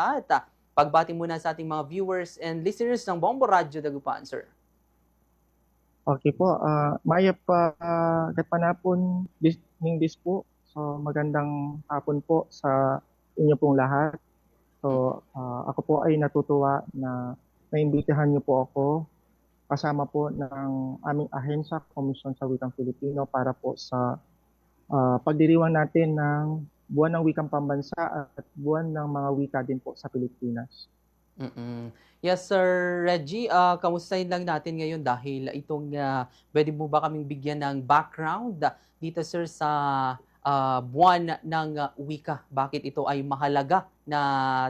at ah, pagbati muna sa ating mga viewers and listeners ng Bombo Radio Dagupan, sir. Okay po, ah maya pa uh, panapon dis, ning dis po. So magandang hapon po sa inyo pong lahat. So ah, ako po ay natutuwa na naimbitahan niyo po ako kasama po ng aming ahensya, Komisyon sa Wikang Filipino para po sa ah, pagdiriwang natin ng buwan ng wikang pambansa at buwan ng mga wika din po sa Pilipinas. Mm-mm. Yes, Sir Reggie, ah kamustahin lang natin ngayon dahil itong ah, pwede mo ba kaming bigyan ng background dito, sir, sa ah, buwan ng ah, wika? Bakit ito ay mahalaga na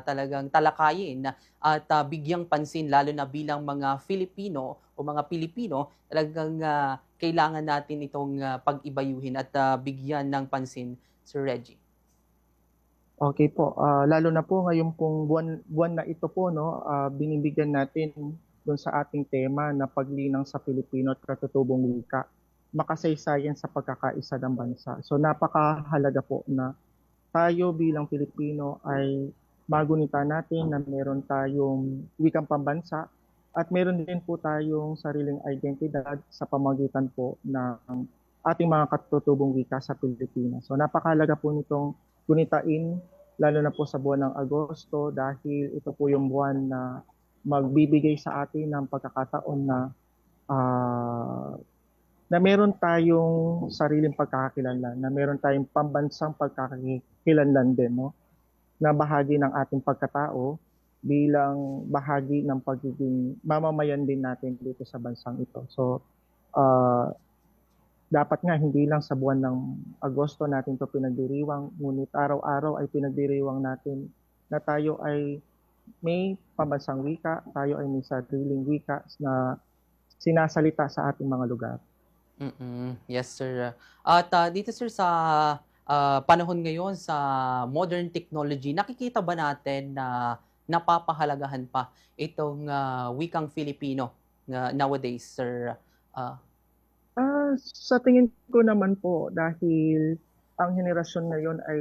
talagang talakayin at ah, bigyang pansin lalo na bilang mga Filipino o mga Pilipino, talagang ah, kailangan natin itong ah, pag-ibayuhin at ah, bigyan ng pansin, Sir Reggie. Okay po, ah, lalo na po ngayon pong buwan, buwan na ito po, no, ah, binibigyan natin doon sa ating tema na paglinang sa Pilipino at katutubong wika, makasaysayan sa pagkakaisa ng bansa. So napakahalaga po na tayo bilang Pilipino ay magunita natin na meron tayong wikang pambansa at meron din po tayong sariling identidad sa pamagitan po ng ating mga katutubong wika sa Pilipinas. So napakahalaga po nitong gunitain, lalo na po sa buwan ng Agosto dahil ito po yung buwan na magbibigay sa atin ng pagkakataon na ah, na meron tayong sariling pagkakakilanlan, na meron tayong pambansang pagkakakilanlan din, no? na bahagi ng ating pagkatao bilang bahagi ng pagiging mamamayan din natin dito sa bansang ito. So, ah, dapat nga hindi lang sa buwan ng Agosto natin to pinagdiriwang, ngunit araw-araw ay pinagdiriwang natin na tayo ay may pambansang wika, tayo ay may sariling wika na sinasalita sa ating mga lugar. Mm. Yes, sir. At ah, dito, sir, sa ah, panahon ngayon sa modern technology, nakikita ba natin na napapahalagahan pa itong ah, wikang Filipino na nowadays, sir? Ah, sa tingin ko naman po dahil ang henerasyon ngayon ay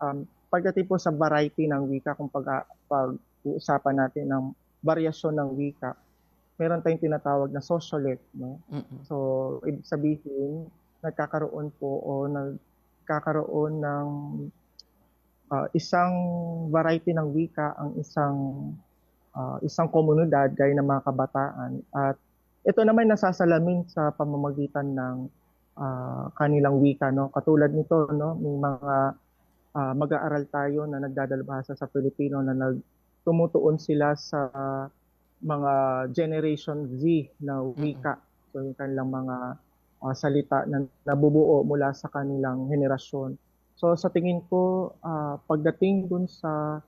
um, pagdating po sa variety ng wika kung pag, pag-uusapan natin ng variasyon ng wika, meron tayong tinatawag na sociolite, no? mm-mm. So, ibig sabihin, nagkakaroon po o nagkakaroon ng ah, isang variety ng wika ang isang ah, isang komunidad gaya ng mga kabataan at ito naman nasasalamin sa pamamagitan ng ah, kanilang wika no? Katulad nito no? May mga ah, mag-aaral tayo na nagdadalbhasa sa Filipino na nag tumutuon sila sa mga Generation Z na wika. So yung kanilang mga ah, salita na nabubuo mula sa kanilang henerasyon. So sa tingin ko ah, pagdating dun sa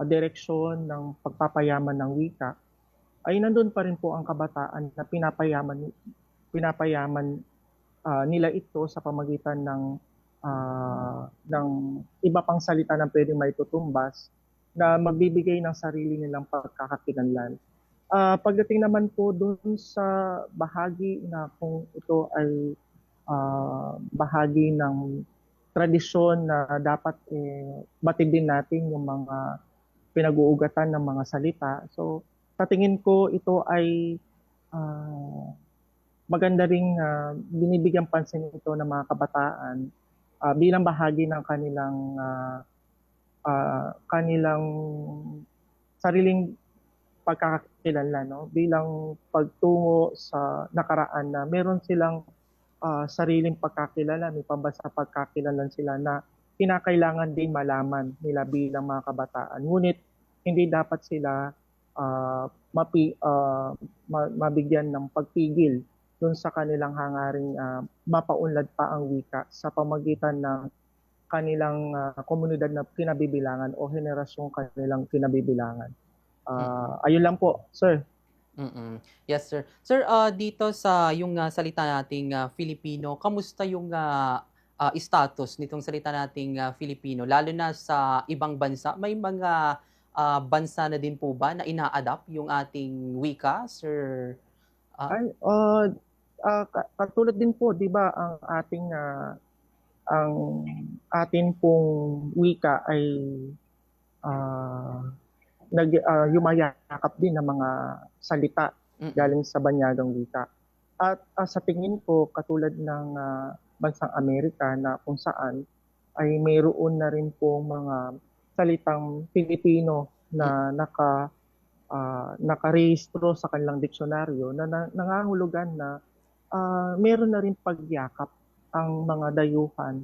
ah, direksyon ng pagpapayaman ng wika ay nandun pa rin po ang kabataan na pinapayaman pinapayaman ah, nila ito sa pamagitan ng ah, ng iba pang salita na pwedeng maitutumbas na magbibigay ng sarili nilang pagkakakilanlan. Ah, pagdating naman po dun sa bahagi na kung ito ay ah, bahagi ng tradisyon na dapat eh, batid din natin yung mga pinag-uugatan ng mga salita. So, sa tingin ko ito ay ah, maganda ring ah, binibigyang pansin ito ng mga kabataan ah, bilang bahagi ng kanilang ah, ah, kanilang sariling pagkakakilanlan no bilang pagtungo sa nakaraan na meron silang ah, sariling pagkakilala, may pambasa pagkakilanlan sila na kinakailangan din malaman nila bilang mga kabataan. Ngunit hindi dapat sila ah, mapi, ma- mabigyan ng pagpigil dun sa kanilang hangaring ah, mapaunlad pa ang wika sa pamagitan ng kanilang ah, komunidad na kinabibilangan o henerasyong kanilang kinabibilangan. Ah, ayun lang po, sir. Mm. Yes, sir. Sir, ah, dito sa yung ah, salita nating ah, Filipino, kamusta yung ah, ah, status nitong salita nating ah, Filipino lalo na sa ibang bansa? May mga ah, bansa na din po ba na ina-adapt yung ating wika, sir? Ah, Ay, uh, ka- katulad din po, 'di ba, ang ating ah, ang atin pong wika ay ah, nag ah, yumayakap din ng mga salita galing sa banyagang wika. At ah, sa tingin ko, katulad ng ah, bansang Amerika na kung saan ay mayroon na rin po mga salitang Pilipino na naka ah, nakarehistro sa kanilang diksyonaryo na, na nangangulugan na ah, meron na rin pagyakap ang mga dayuhan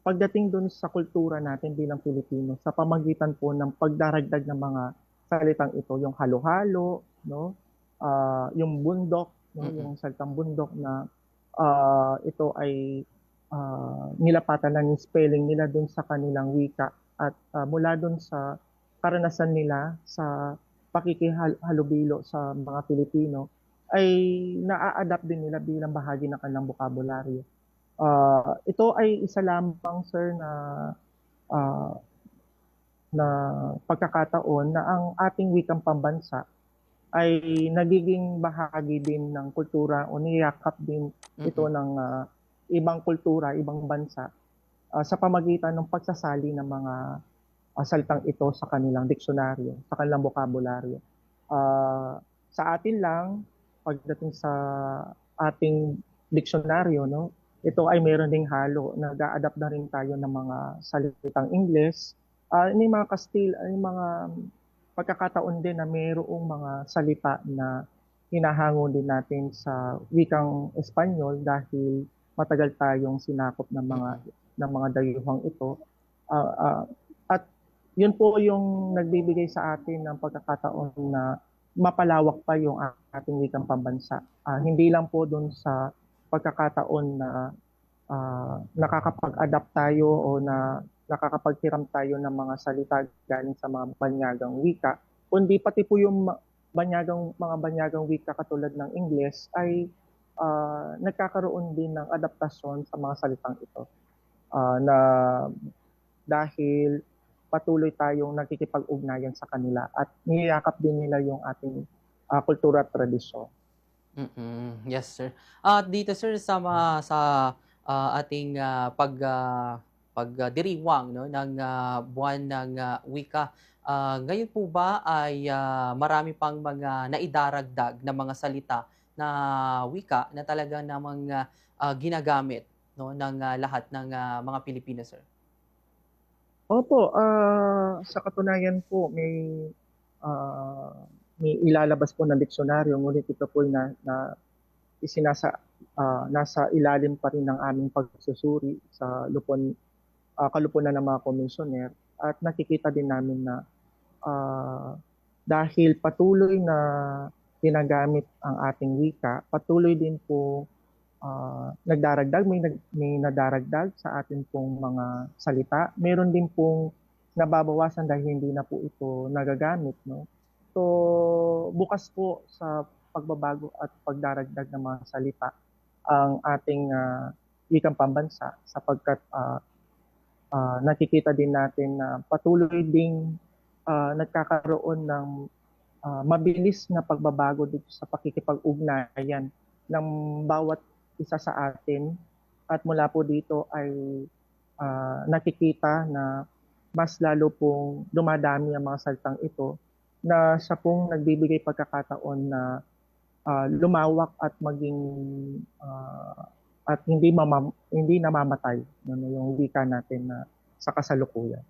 pagdating doon sa kultura natin bilang Pilipino sa pamagitan po ng pagdaragdag ng mga salitang ito, yung halo-halo, no? Ah, yung bundok, no? Mm-mm. yung salitang bundok na ah, ito ay ah, nilapatan lang yung spelling nila doon sa kanilang wika at ah, mula doon sa karanasan nila sa pakikihalubilo sa mga Pilipino ay naa-adapt din nila bilang bahagi ng kanilang bokabularyo. Ah, ito ay isa lamang sir na ah, na pagkakataon na ang ating wikang pambansa ay nagiging bahagi din ng kultura o niyakap din ito Mm-mm. ng ah, ibang kultura, ibang bansa ah, sa pamagitan ng pagsasali ng mga ah, salitang ito sa kanilang diksyonaryo, sa kanilang bokabularyo. Ah, sa atin lang, pagdating sa ating diksyonaryo, no, ito ay meron ding halo. Nag-a-adapt na rin tayo ng mga salitang Ingles. Ah, may mga Kastil, ay mga pagkakataon din na mayroong mga salita na hinahango din natin sa wikang Espanyol dahil matagal tayong sinakop ng mga ng mga dayuhang ito. Ah, ah, at yun po yung nagbibigay sa atin ng pagkakataon na mapalawak pa yung ating wikang pambansa. Ah, hindi lang po doon sa pagkakataon na ah, nakakapag-adapt tayo o na nakakapaghiram tayo ng mga salita galing sa mga banyagang wika, kundi pati po yung banyagang mga banyagang wika katulad ng Ingles ay ah, nagkakaroon din ng adaptasyon sa mga salitang ito. Ah, na dahil patuloy tayong nakikipag-ugnayan sa kanila at niyakap din nila yung ating ah, kultura at tradisyon. Mm-mm. Yes, sir. At dito, sir, sa mga, sa ah, ating ah, pag ah, pagdiriwang no ng ah, buwan ng ah, wika, ah, ngayon po ba ay ah, marami pang mga naidaragdag na mga salita na wika na talaga namang ah, ginagamit no ng ah, lahat ng ah, mga Pilipino, sir? Opo, ah, sa katunayan po may ah, may ilalabas po ng diksyonaryo ngunit ito po na, na isinasa ah, nasa ilalim pa rin ng aming pagsusuri sa lupon ah, kalupunan ng mga komisyoner at nakikita din namin na ah, dahil patuloy na ginagamit ang ating wika, patuloy din po ah, nagdaragdag, may, nag, may nadaragdag sa atin pong mga salita. Meron din pong nababawasan dahil hindi na po ito nagagamit. No? So, bukas po sa pagbabago at pagdaragdag ng mga salita ang ating ah, wikang pambansa sapagkat ah, ah, nakikita din natin na patuloy ding ah, nagkakaroon ng ah, mabilis na pagbabago dito sa pakikipag-ugnayan ng bawat isa sa atin at mula po dito ay ah, nakikita na mas lalo pong dumadami ang mga salitang ito na siya pong nagbibigay pagkakataon na ah, lumawak at maging ah, at hindi mamam, hindi namamatay no, no, yung wika natin na sa kasalukuyan.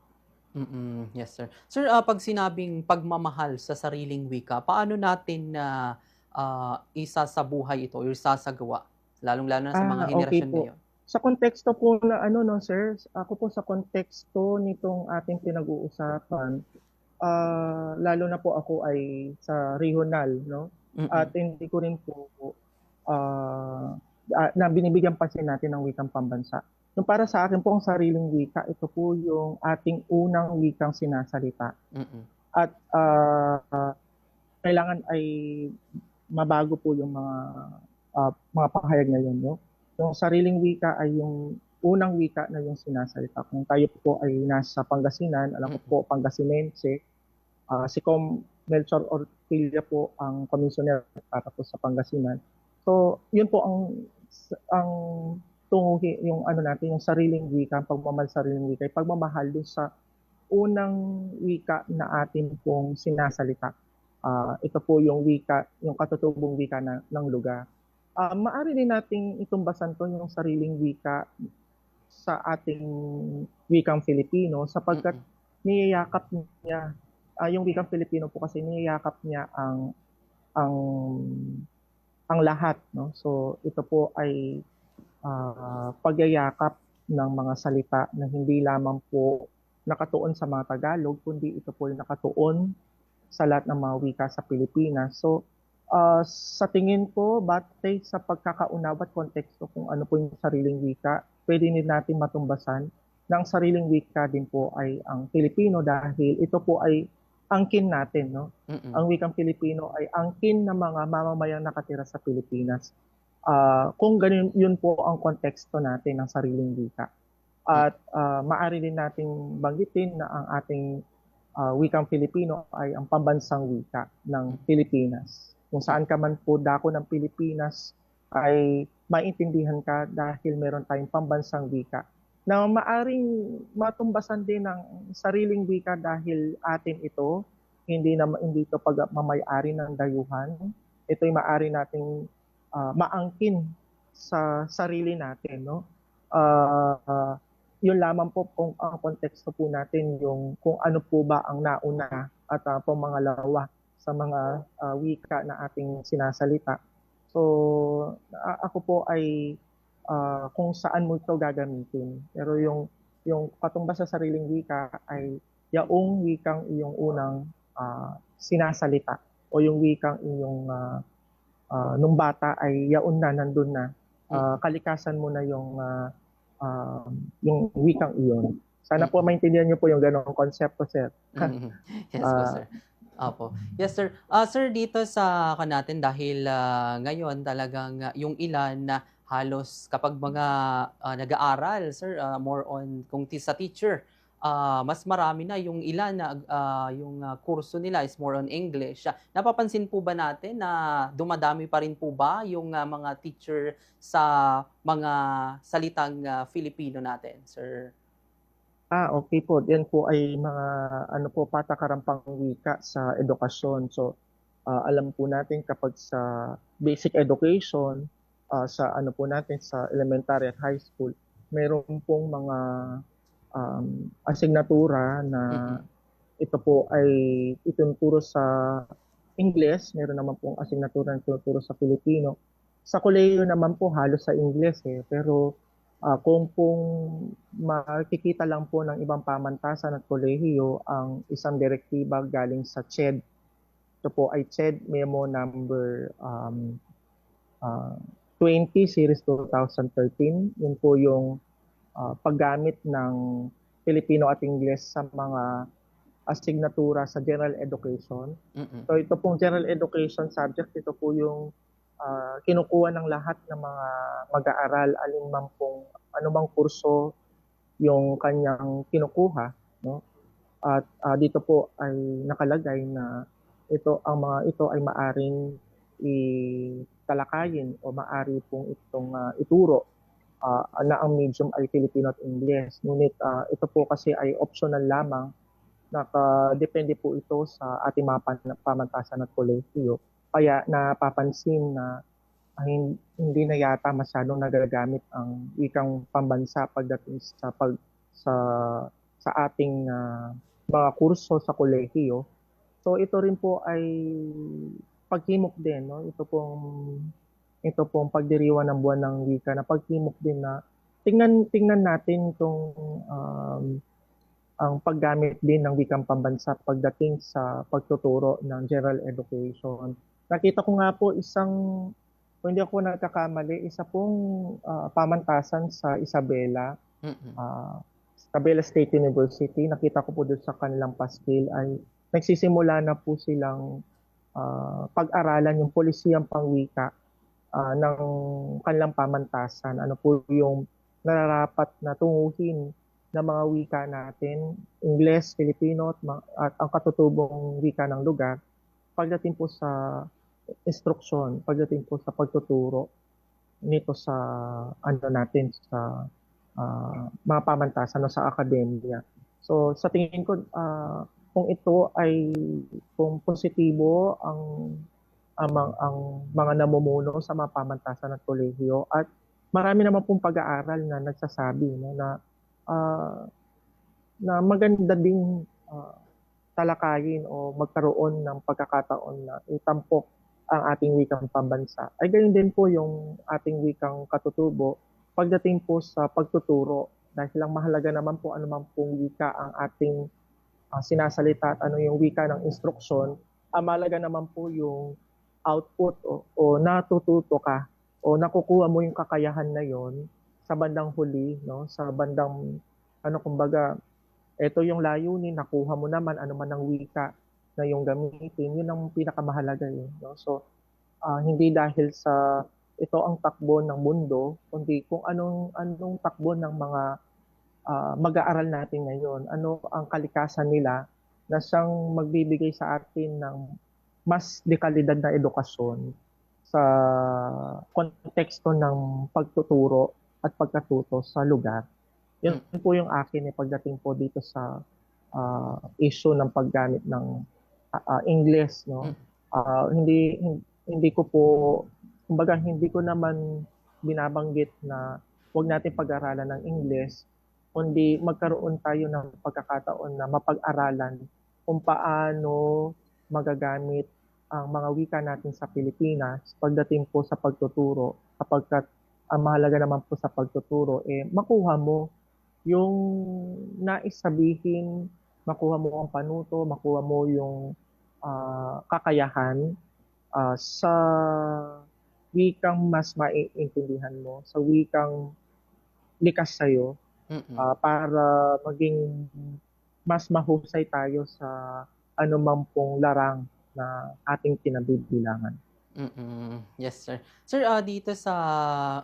Mm-mm. Yes, sir. Sir, ah, pag sinabing pagmamahal sa sariling wika, paano natin na ah, isa sa buhay ito or isasagawa? Lalong-lalo na sa mga Ah, okay henerasyon po. ngayon. Sa konteksto po na ano no sir, ako po sa konteksto nitong ating pinag-uusapan, ah, lalo na po ako ay sa regional no Mm-mm. at hindi ko rin po ah, na binibigyan pansin natin ng wikang pambansa. Yung para sa akin po ang sariling wika, ito po yung ating unang wikang sinasalita. Mm-mm. At ah, kailangan ay mabago po yung mga ah, mga pahayag ngayon. No? Yung sariling wika ay yung unang wika na yung sinasalita. Kung tayo po ay nasa Pangasinan, alam ko po Pangasinense, ah, si Com Melchor Ortilla po ang komisyoner para po sa Pangasinan. So, yun po ang ang tunguhi yung ano natin, yung sariling wika, ang pagmamahal sa sariling wika, pagmamahal dun sa unang wika na atin pong sinasalita. Ah, ito po yung wika, yung katutubong wika na, ng lugar. Ah, maari din nating itumbasan to yung sariling wika sa ating wikang Filipino sapagkat niyayakap niya ah, yung wikang Filipino po kasi niyayakap niya ang ang ang lahat no? So ito po ay ah, pagyayakap ng mga salita na hindi lamang po nakatuon sa mga Tagalog kundi ito po ay nakatuon sa lahat ng mga wika sa Pilipinas. So ah, sa tingin ko batay sa pagkakaunawa at konteksto kung ano po yung sariling wika pwede din natin matumbasan ng sariling wika din po ay ang Filipino dahil ito po ay angkin natin no Mm-mm. ang wikang Filipino ay angkin ng mga mamamayang nakatira sa Pilipinas. Ah, kung ganun yun po ang konteksto natin ng sariling wika. At ah, maaari din nating banggitin na ang ating ah, wikang Filipino ay ang pambansang wika ng Pilipinas. Kung saan ka man po dako ng Pilipinas ay maintindihan ka dahil meron tayong pambansang wika na maaring matumbasan din ng sariling wika dahil atin ito hindi na hindi ito pagmamayari ng dayuhan. Ito ay maaari nating ah, maangkin sa sarili natin, no? Ah, ah, yun lamang po kung ang konteksto po natin yung kung ano po ba ang nauna at uh, pangalawa sa mga ah, wika na ating sinasalita. So, ako po ay ah, kung saan mo ito gagamitin. Pero yung yung katumbas sa sariling wika ay yaong wikang iyong unang ah, sinasalita o yung wikang iyong ah, ah, nung bata ay yaon na nandun na Ah, kalikasan mo na yung ah, ah, yung wikang iyon. Sana po maintindihan niyo po yung ganong konsepto, sir. Mhm. Yes po, sir. Opo. Yes, sir. Ah, sir, dito sa ka natin dahil ah, ngayon talagang ah, yung ilan na halos kapag mga ah, nag-aaral, sir, ah, more on kung sa teacher, ah, mas marami na yung ilan na ah, yung ah, kurso nila is more on English. Napapansin po ba natin na dumadami pa rin po ba yung ah, mga teacher sa mga salitang ah, Filipino natin, sir? Ah, okay po. Yan po ay mga ano po patakaran wika sa edukasyon. So, ah, alam po natin kapag sa basic education, ah, sa ano po natin sa elementary at high school, mayroon pong mga um, asignatura na ito po ay itinuturo sa Ingles, meron naman pong asignatura na tinuturo sa Filipino. Sa kolehiyo naman po halos sa Ingles eh, pero ah, kung kung makikita lang po ng ibang pamantasan at kolehiyo ang isang direktiba galing sa CHED. Ito po ay CHED Memo number um, ah, 20 series 2013. Yun po yung ah, paggamit ng Filipino at Ingles sa mga asignatura sa general education. Mhm. So ito pong general education subject, ito po yung ah, kinukuha ng lahat ng mga mag-aaral alinman pong anumang kurso yung kanyang kinukuha, no? At ah, dito po ay nakalagay na ito ang mga ito ay maaring italakayin o maari pong itong ah, ituro ah, na ang medium ay Filipino at English. Ngunit ah, ito po kasi ay optional lamang nakadepende po ito sa ating mga pamantasan at kolehiyo. Kaya napapansin na ah, hin- hindi na yata masyadong nagagamit ang wikang pambansa pagdating sa pag sa sa ating ah, mga kurso sa kolehiyo. So ito rin po ay paghimok din, no? Ito pong ito pong pagdiriwang ng buwan ng wika na paghimok din na tingnan tingnan natin itong um, ang paggamit din ng wikang pambansa pagdating sa pagtuturo ng general education. Nakita ko nga po isang, kung hindi ako nagkakamali, isa pong ah, pamantasan sa Isabela, Mhm. ah, Isabela State University. Nakita ko po doon sa kanilang paskil ay nagsisimula na po silang ah, pag-aralan yung polisiyang pangwika ah, ng kanilang pamantasan. Ano po yung nararapat na tunguhin ng mga wika natin, Ingles, Filipino at, at ang katutubong wika ng lugar pagdating po sa instruksyon, pagdating po sa pagtuturo nito sa ano natin sa ah, mga pamantasan sa akademya. So sa tingin ko ah, kung ito ay kung positibo ang ang, ang mga namumuno sa mga pamantasan ng kolehiyo at marami naman pong pag-aaral na nagsasabi no, na ah, na maganda ding ah, talakayin o magkaroon ng pagkakataon na itampok ang ating wikang pambansa. Ay gayon din po yung ating wikang katutubo pagdating po sa pagtuturo dahil ang mahalaga naman po ano man pong wika ang ating ah, sinasalita at ano yung wika ng instruksyon, ang mahalaga naman po yung output o, o natututo ka o nakukuha mo yung kakayahan na yon sa bandang huli, no? Sa bandang ano kumbaga, ito yung layunin, nakuha mo naman ano man wika na yung gamitin, yun ang pinakamahalaga eh, no? So ah, hindi dahil sa ito ang takbo ng mundo, kundi kung anong anong takbo ng mga ah, mag-aaral natin ngayon, ano ang kalikasan nila na siyang magbibigay sa atin ng mas dekalidad na edukasyon sa konteksto ng pagtuturo at pagkatuto sa lugar. Yun po yung akin eh, pagdating po dito sa ah, issue ng paggamit ng ah, English. No? Ah, hindi, hin- hindi ko po, kumbaga hindi ko naman binabanggit na huwag natin pag-aralan ng English, kundi magkaroon tayo ng pagkakataon na mapag-aralan kung paano magagamit ang mga wika natin sa Pilipinas pagdating po sa pagtuturo kapag kat- ang mahalaga naman po sa pagtuturo eh makuha mo yung nais sabihin, makuha mo ang panuto, makuha mo yung ah, kakayahan ah, sa wikang mas maiintindihan mo, sa wikang likas sa'yo, Mm-mm. ah, para maging mas mahusay tayo sa anumang pong larang na ating kinabibilangan. Mm-mm. Yes, sir. Sir, ah, dito sa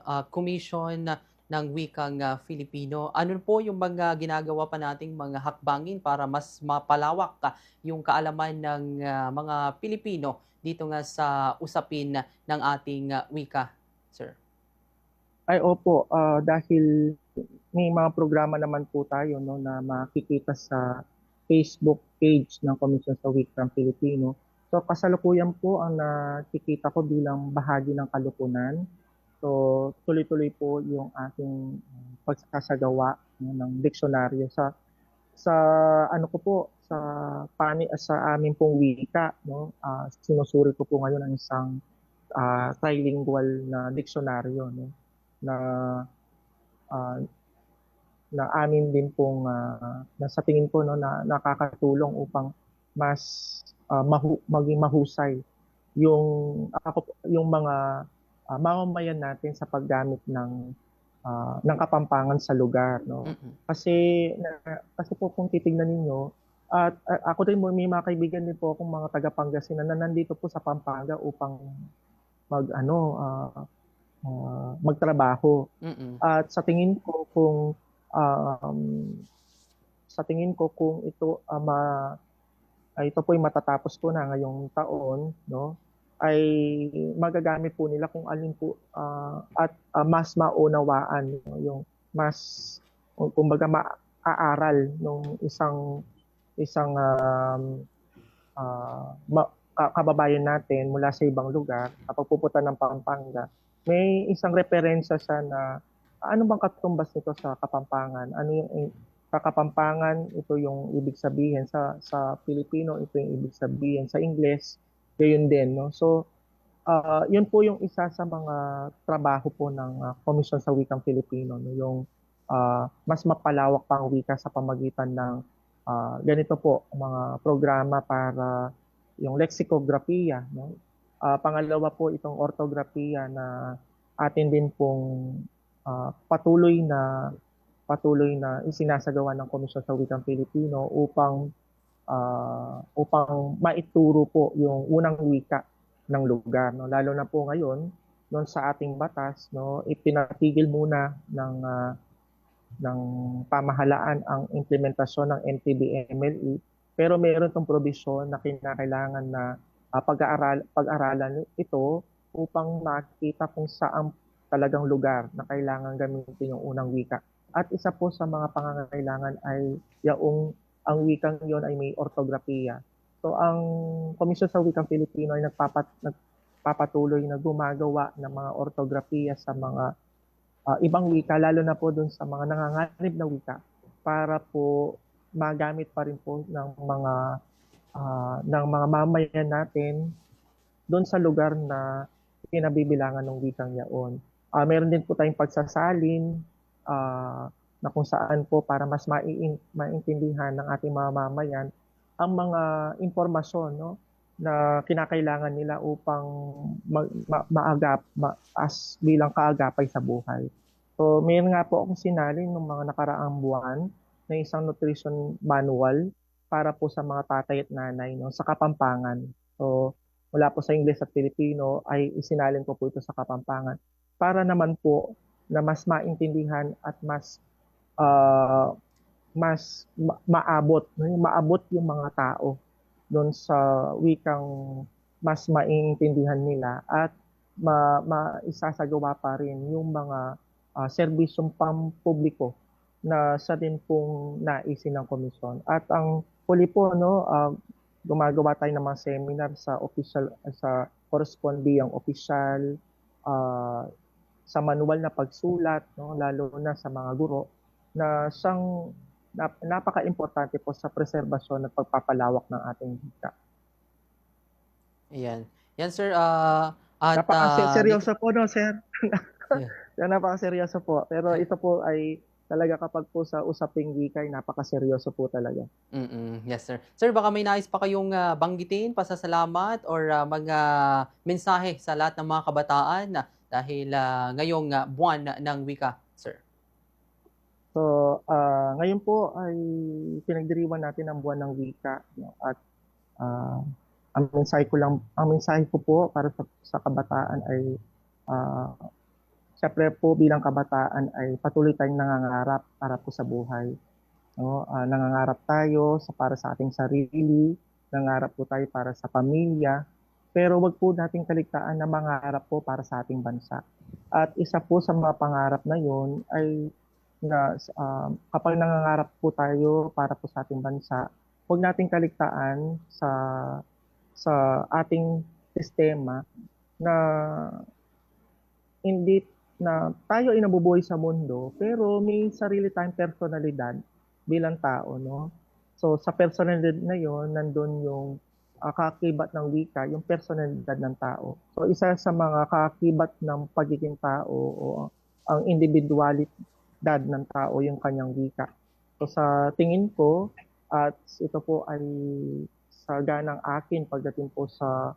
ah, Commission ng Wikang ah, Filipino, ano po yung mga ginagawa pa nating mga hakbangin para mas mapalawak ka yung kaalaman ng ah, mga Pilipino dito nga sa usapin ng ating ah, wika, sir? Ay opo, ah, dahil may mga programa naman po tayo no, na makikita sa Facebook page ng Komisyon sa Wikang Filipino. So kasalukuyan po ang nakikita ko bilang bahagi ng kalukunan. So tuloy-tuloy po yung ating um, pagsasagawa no, ng diksyonaryo sa sa ano ko po sa pani sa amin pong wika no. Ah, sinusuri ko po ngayon ang isang ah, trilingual na diksyonaryo no na ah, na amin din pong ah, na sa tingin ko no na nakakatulong upang mas ah, mahu, maging mahusay yung ako yung mga ah, mamamayan natin sa paggamit ng ah, ng kapampangan sa lugar no Mm-mm. kasi na, kasi po kung titingnan ninyo at at ako din may mga kaibigan din po akong mga taga Pangasinan na nandito po sa Pampanga upang mag ano ah, ah, magtrabaho Mm-mm. at sa tingin ko kung um, sa tingin ko kung ito ah, ma ito po ay matatapos ko na ngayong taon no ay magagamit po nila kung alin po ah, at ah, mas maunawaan no, yung mas kumbaga maaaral ng isang isang um, ah, ma- ka- kababayan natin mula sa ibang lugar kapag pupunta ng Pampanga may isang referensya siya na ano bang katumbas nito sa Kapampangan? Ano yung sa Kapampangan, ito yung ibig sabihin sa sa Filipino, ito yung ibig sabihin sa Ingles, gayon din, no? So, ah, yun po yung isa sa mga trabaho po ng ah, Komisyon sa Wikang Filipino, no? Yung ah, mas mapalawak pa ang wika sa pamagitan ng ah, ganito po, mga programa para yung lexicographia, no? Ah, pangalawa po itong orthographia na atin din pong ah, patuloy na patuloy na isinasagawa ng Komisyon sa Wikang Pilipino upang ah, upang maituro po yung unang wika ng lugar no lalo na po ngayon noon sa ating batas no ipinatigil muna ng ah, ng pamahalaan ang implementasyon ng MTB-MLE E. pero meron tong probisyon na kinakailangan na ah, pag-aaral pag-aralan ito upang makita kung saan talagang lugar na kailangan gamitin yung unang wika At isa po sa mga pangangailangan ay yaong ang wikang yon ay may ortografiya. So ang Komisyon sa Wikang Filipino ay nagpapat, nagpapatuloy na gumagawa ng mga ortografiya sa mga ah, ibang wika, lalo na po dun sa mga nanganganib na wika para po magamit pa rin po ng mga ah, ng mga mamayan natin doon sa lugar na pinabibilangan ng wikang yaon. Ah, meron din po tayong pagsasalin ah, na kung saan po para mas maiin, maintindihan ng ating mga mamayan ang mga impormasyon no na kinakailangan nila upang mag, ma, maagap ma, as bilang kaagapay sa buhay. So, mayroon nga po akong sinalin ng mga nakaraang buwan na isang nutrition manual para po sa mga tatay at nanay no, sa Kapampangan. So, mula po sa Ingles at Filipino ay isinalin ko po ito sa Kapampangan para naman po na mas maintindihan at mas ah, mas ma- maabot, maabot yung mga tao doon sa wikang mas maintindihan nila at ma, maisasagawa pa rin yung mga ah, serbisyong pampubliko na sa din pong naisin ng komisyon. At ang huli po, no, ah, gumagawa tayo ng mga seminar sa official, sa corresponding official, ah, sa manual na pagsulat, no, lalo na sa mga guro, na siyang nap- napaka-importante po sa preserbasyon at pagpapalawak ng ating wika. Ayan. Yan, sir. ah at, ah, Napaka-seryoso po, no, sir? Yeah. Yan, napaka-seryoso po. Pero ito po ay talaga kapag po sa usaping wika, ay napaka-seryoso po talaga. Mm-mm. Yes, sir. Sir, baka may nais pa kayong ah, banggitin, pasasalamat, or ah, mga mensahe sa lahat ng mga kabataan na dahil ah, ngayong ah, buwan ng wika. So, ah, ngayon po ay pinagdiriwan natin ang buwan ng wika. No? At ah, ang mensahe ko lang, ang mensahe ko po para sa, sa kabataan ay uh, syempre po bilang kabataan ay patuloy tayong nangangarap para po sa buhay. No? Ah, nangangarap tayo sa para sa ating sarili, nangangarap po tayo para sa pamilya, pero wag po nating kaligtaan na mangarap po para sa ating bansa. At isa po sa mga pangarap na yon ay na um, kapag nangangarap po tayo para po sa ating bansa, huwag nating kaligtaan sa sa ating sistema na hindi na tayo ay nabubuhay sa mundo pero may sarili tayong personalidad bilang tao no? So sa personalidad na yon nandun yung uh, kakibat ng wika yung personalidad ng tao. So isa sa mga kakibat ng pagiging tao o ang individualidad ng tao yung kanyang wika. So sa tingin ko at ito po ay sa ganang akin pagdating po sa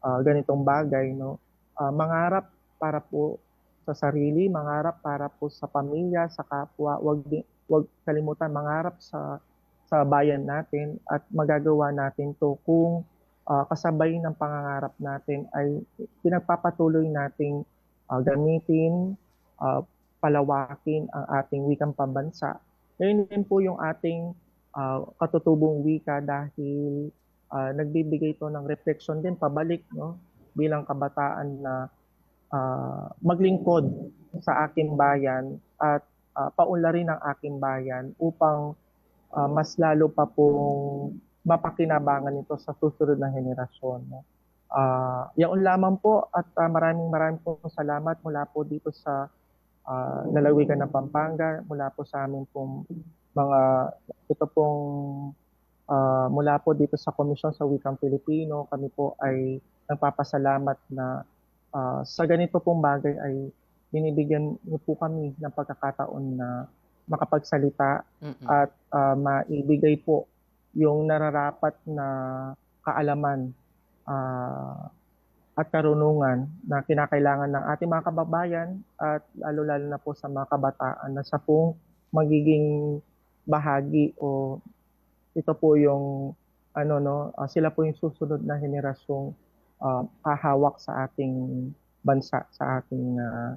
uh, ganitong bagay no? Uh, mangarap para po sa sarili, mangarap para po sa pamilya, sa kapwa, wag wag kalimutan mangarap sa sa bayan natin at magagawa natin to kung uh, kasabay ng pangangarap natin ay pinagpapatuloy nating uh, gamitin, uh, palawakin ang ating wikang pambansa. Ngayon din po yung ating uh, katutubong wika dahil uh, nagbibigay ito ng reflection din pabalik no bilang kabataan na uh, maglingkod sa aking bayan at uh, paunlarin ang aking bayan upang uh, mas lalo pa pong mapakinabangan ito sa susunod na henerasyon. No? Uh, yaon lamang po at uh, maraming maraming po salamat mula po dito sa uh, lalawigan ng Pampanga, mula po sa amin pong mga ito pong uh, mula po dito sa Komisyon sa Wikang Pilipino, kami po ay nagpapasalamat na uh, sa ganito pong bagay ay binibigyan niyo po kami ng pagkakataon na makapagsalita Mm-mm. at uh, maibigay po yung nararapat na kaalaman uh, at karunungan na kinakailangan ng ating mga kababayan at lalo-lalo na po sa mga kabataan na sa pong magiging bahagi o ito po yung ano no uh, sila po yung susunod na henerasyong uh, kahawak sa ating bansa sa ating uh,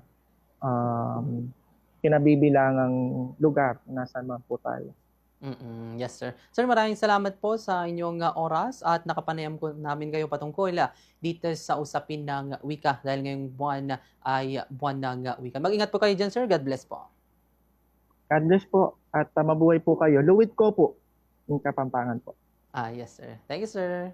um, kinabibilangang lugar nasa man po tayo. Mm-mm. Yes, sir. Sir, maraming salamat po sa inyong uh, oras at nakapanayam ko namin kayo patungkol uh, dito sa usapin ng wika dahil ngayong buwan uh, ay buwan ng uh, wika. Mag-ingat po kayo dyan, sir. God bless po. God bless po at uh, mabuhay po kayo. Luwid ko po, yung Kapampangan po. Ah, yes, sir. Thank you, sir.